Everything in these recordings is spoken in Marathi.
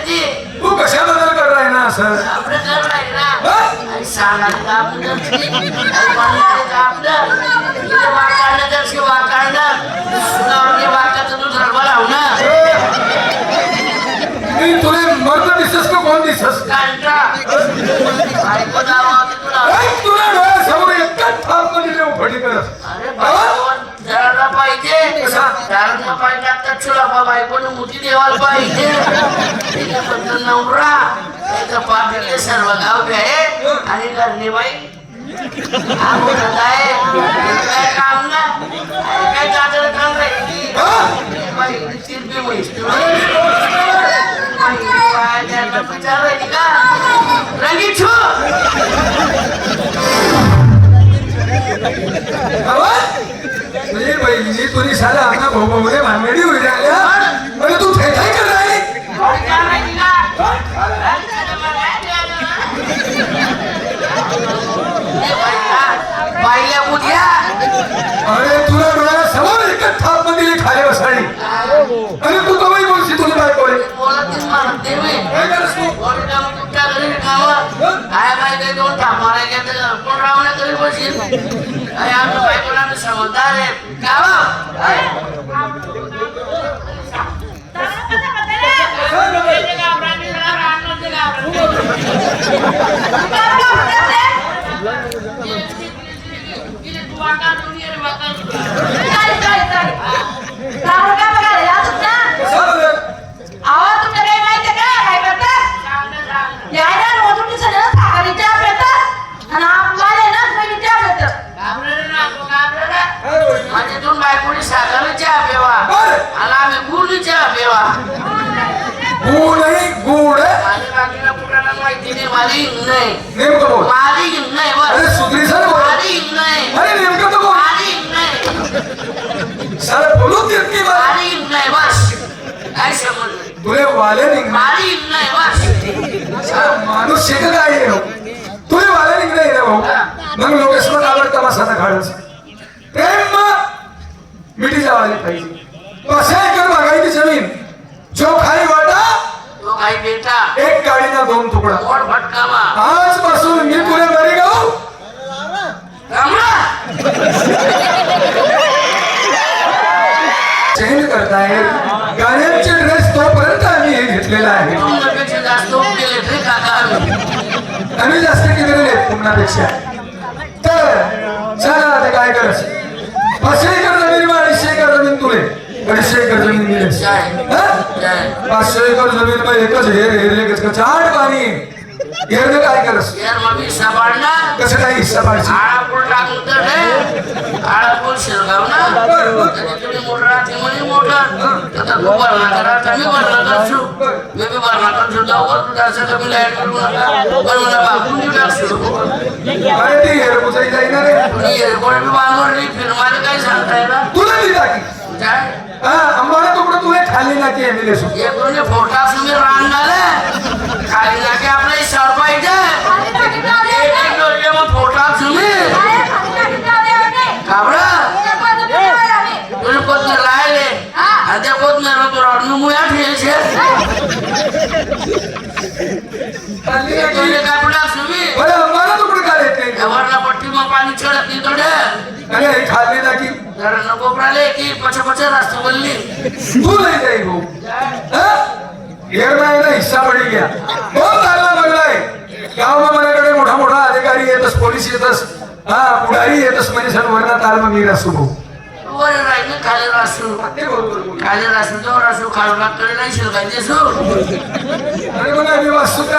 ते. तू कशाबद्दल कर राही ना असं? आपलं पाहिजे? जरा पाहिजे आता चुला बायकोनं मुठी देवाला पाहिजे. त्याच्याबद्दल नवरा त्याचं पाटील सर्व गाव आहे आणि करणे बाई आम्हाला काय? काय काम ना काय जातं काम राहिली बाई विचार राहिली का? रंगीत छू बहिणी तुझी साला आमना भाऊ भाऊने भांगडी होईल म्हणजे तू थे थे कर अरे तुला डोळ्यासमोर एकच थापमध्ये खाली अरे तू कमाई बोलशी तुला काय बोल. काय करस तू? माहिती दोन घेतलं कोण रावण्या घरी बसील काय आमच्या माहिती नाही नाही नेमकं बोल. हिंग नाही अरे बस सुधरी सर बोल. हिंग नाही अरे नेमकं तर बोल. नाही सर बोलू देत की बा माझी हिंग नाही बस काय समजलं तुले वाले माझी हिंग नाही बस सर, माणूस शेक काय आहे हो? तुले वाले निघणार आहे ना भाऊ? मग लोकेशला आवडता मासाचा खाडस प्रेम मिठी जावाली पाहिजे. कशा एकर बागायती जमीन. जो वाटा तो काही बेटा? एक गाडीचा दोन तुकडा. मोड फटकावा आजपासून मी तुला बरी गाऊ चेंज करताय. गाण्यांचे ड्रेस तोपर्यंत आम्ही हे घेतलेला आहे. आम्ही. जास्त केलेले आहेत पुन्हापेक्षा तर चला आता काय करस पाचशे अडीचशे एकर ज़मीन दिलेस? पाचशे एकर ज़मीन मग एकच हेर हेरले कसं चाट पाणी हेरले काय करस? यार मग मी कसं काय हिस्सा पाहिजे आळापूर टाकून तर रे आळापूर शिरगाव ना। तरी मोटर राहते म्हणे मोटर आता तू भरणा करा आता भरणा करतो मी बी भरणा करतो जाऊ तू जास्त कमी लाईट करू नका पण मला बापून देऊ टाकतो अरे ती हेर बुजाई जाईना रे तुम्ही एअरपोर्ट बी बांधवर नाही फिरमाले काही सांगताय ना तुला ती टाकी काय हा आम्हाला तुकडं तुला खाली ना की एमएलए सो एक म्हणजे फोटा तुम्ही रांगणारे खाली नाके आपले सर पाहिजे. एक एक डोळे मग फोटा तुम्ही काबरा तू ठेवायचे खाली ना की तुझे काय पुढे? तुम्ही बरं आम्हाला तुकडं काय येत नाही वरला पट्टी मग पाणी चढत नाही थोडे अरे हे खाली ना की जरा नको राहिले की पछ पछ रस्ते बोलली तू नाही जाई भाऊ. ना हिस्सा पडी गया बहुत चालला बघलाय गाव माझ्याकडे मोठा मोठा अधिकारी येतस पोलीस येतस. हा पुढारी येतस म्हणजे सण वरना ताल मग मीरा सुभो वर राहिले खाली रासू. खाली रासू जो रासू खालू लागकडे नाही शिरकाय देसू. अरे मला मी वाचतो का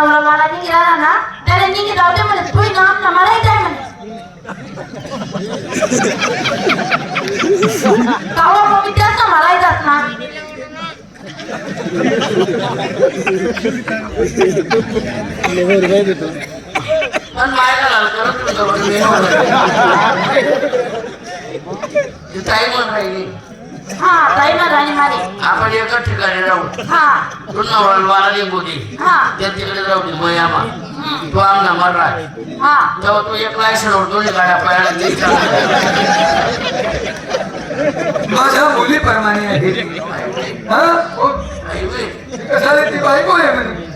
नवरा मला निघाला ना त्याने निघी जाऊ दे म्हणे. तू ना मला काय म्हणे. कावा मग मी त्याच मलाही जात ना. पण मायला लाल करत ताई म्हणून राहिली हा ताई आपण एका ठिकाणी राहू. हा. तू नवरा वाला निघू दे हा. त्या तिकडे जाऊ दे मयामा. हम्म, तू आमना मर्रा हा. तेव्हा तू एक लायसन दोन्ही गाड्या पायाला ते माझ्या मुलीप्रमाणे आहे. हा? हो. कशाला ती बायको आहे म्हणे?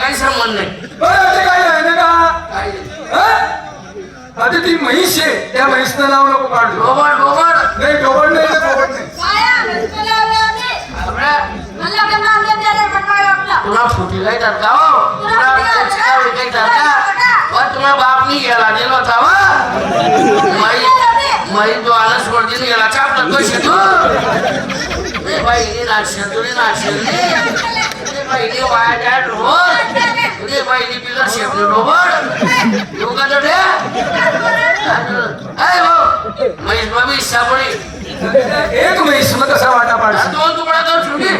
काही संबंध नाही. बरं ते काय आहे ना का काय हा? आता ती म्हैस आहे. त्या म्हैसचं नाव नको गोबर गोबर सोडतीन गेला चापला कशी तू ए बाई वाया काय रोबोट रे बाई बिगर शेपली रोबोट येऊ का तो अय हो महेश बाबी सापडी एक म्हैस मग कसा वाटा पाडशी दोन तुकडा कर सुटी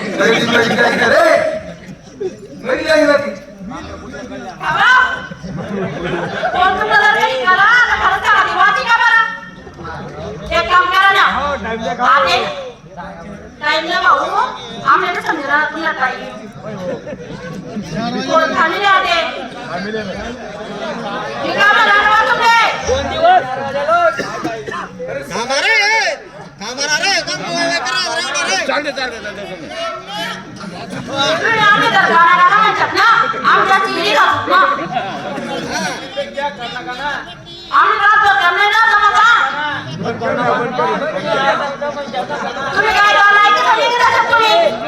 घरी जाईल ना ती काम करा ना आते टाइमला भाऊ आम्ही समजला तुला काही खाली द्या ते. हे काम लागवा तुम्ही तुम्ही आम्ही तर गाणं म्हणतात ना आमच्या चिरी घालतो ना आम्ही राहतो त्यांना ना जमता तुम्ही काय गाणं ऐकत नाही का त्याच्यात तुम्ही काय गाणं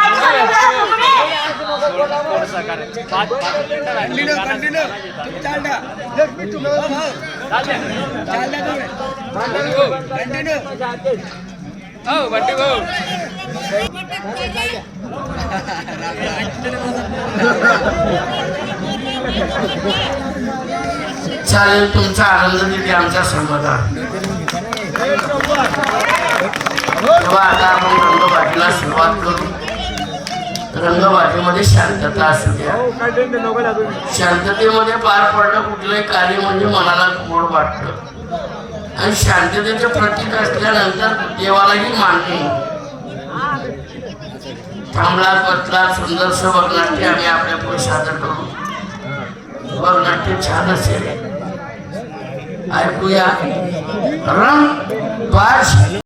ऐकत नाही का त्याच्यात तुम्ही चालेल तुमचा आनंद तिथे आमचा समाधान तेव्हा आता आपण रंगभाटीला सुरुवात करू. रंगबाटीमध्ये शांतता असू द्या. शांततेमध्ये पार पडणं कुठलंही कार्य म्हणजे मनाला गोड वाटतं. आणि शांततेचं प्रतीक असल्यानंतर देवालाही मानणे थांबला पतला सुंदरस बघनाट्य आम्ही आपल्या पुढे सादर करू. बघनाट्य छान असेल ऐकूया. रंग